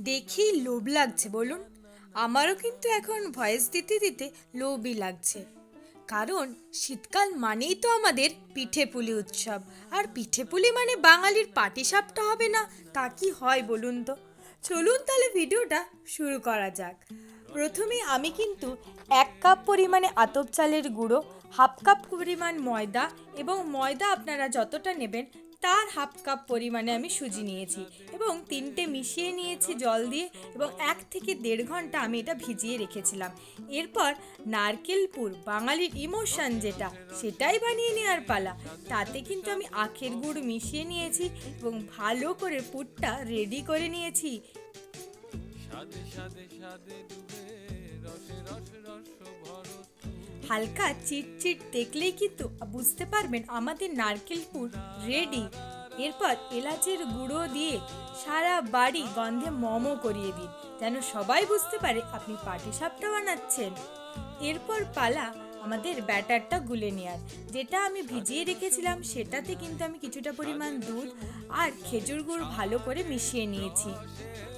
দেখেই লোভ লাগছে, বলুন। আমারও কিন্তু এখন ভয়েস দিতে দিতে লোভই লাগছে। কারণ শীতকাল মানেই তো আমাদের পিঠে পুলি উৎসব। আর পিঠে পুলি মানে বাঙালির পাটিসাপটা হবে না? তা কি হয় বলুন তো? চলুন তাহলে ভিডিওটা শুরু করা যাক। প্রথমে আমি কিন্তু এক কাপ পরিমাণে আতপ চালের গুঁড়ো, হাফ কাপ পরিমাণ ময়দা এবং ময়দা আপনারা যতটা নেবেন তার হাফ কাপ পরিমাণে আমি সুজি নিয়েছি এবং তিনটে মিশিয়ে নিয়েছি জল দিয়ে এবং এক থেকে দেড় ঘণ্টা আমি এটা ভিজিয়ে রেখেছিলাম। এরপর নারকেল পুর, বাঙালির ইমোশন যেটা, সেটাই বানিয়ে নেওয়ার পালা। তাতে কিন্তু আমি আখের গুড় মিশিয়ে নিয়েছি এবং ভালো করে পুরটা রেডি করে নিয়েছি। হালকা চিটচিট দেখলেই কিন্তু বুঝতে পারবেন আমাদের নারকেল পুর রেডি এরপর এলাচের গুঁড়ো দিয়ে সারা বাড়ি গন্ধে মমো করিয়ে দিন, যেন সবাই বুঝতে পারে আপনি পাটি সাপটা বানাচ্ছেন। এরপর পালা আমাদের ব্যাটারটা গুলে নেওয়ার যেটা আমি ভিজিয়ে রেখেছিলাম, সেটাতে কিন্তু আমি কিছুটা পরিমাণ দুধ আর খেজুর গুড় ভালো করে মিশিয়ে নিয়েছি।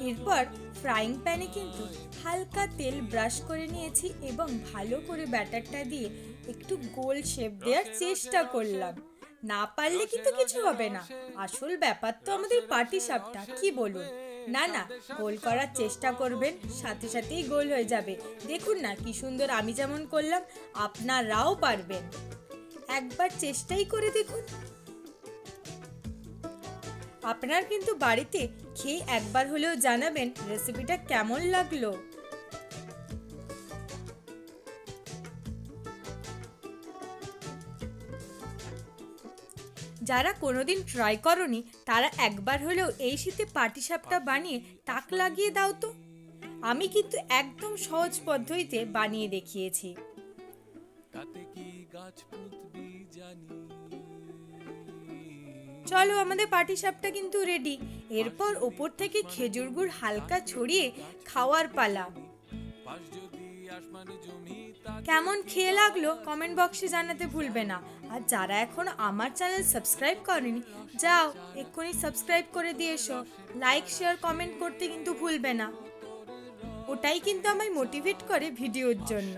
এরপর ফ্রাইং প্যানে কিন্তু হালকা তেল ব্রাশ করে নিয়েছি এবং ভালো করে ব্যাটারটা দিয়ে একটু গোল শেপ দেওয়ার চেষ্টা করলাম। না পারলে কিন্তু কিছু হবে না আসল ব্যাপার তো আমাদের পাটি সাপটা কি বলুন? না না গোল করার চেষ্টা করবেন সাথে সাথেই গোল হয়ে যাবে। দেখুন না কি সুন্দর আমি যেমন করলাম আপনারাও পারবেন। একবার চেষ্টাই করে দেখুন। আপনার কিন্তু বাড়িতে খেয়ে একবার হলেও জানাবেন রেসিপিটা কেমন লাগল। যারা কোনোদিন ট্রাই করনি তারা একবার হলেও এই শীতে পাটিসাপটা বানিয়ে তাক লাগিয়ে দাও তো। আমি কিন্তু একদম সহজ পদ্ধতিতে বানিয়ে দেখিয়েছি। চলো আমাদের পাটিসাপটা কিন্তু রেডি এরপর ওপর থেকে খেজুর গুড় হালকা ছড়িয়ে খাওয়ার পালা। কেমন খেয়ে লাগল কমেন্ট বক্সে জানাতে ভুলবে না। আর যারা এখন আমার চ্যানেল সাবস্ক্রাইব করেনি, যাও এক্ষুনি সাবস্ক্রাইব করে দিয়ে এসো। লাইক শেয়ার কমেন্ট করতে কিন্তু ভুলবে না। ওটাই কিন্তু আমায় মোটিভেট করে ভিডিওর জন্য।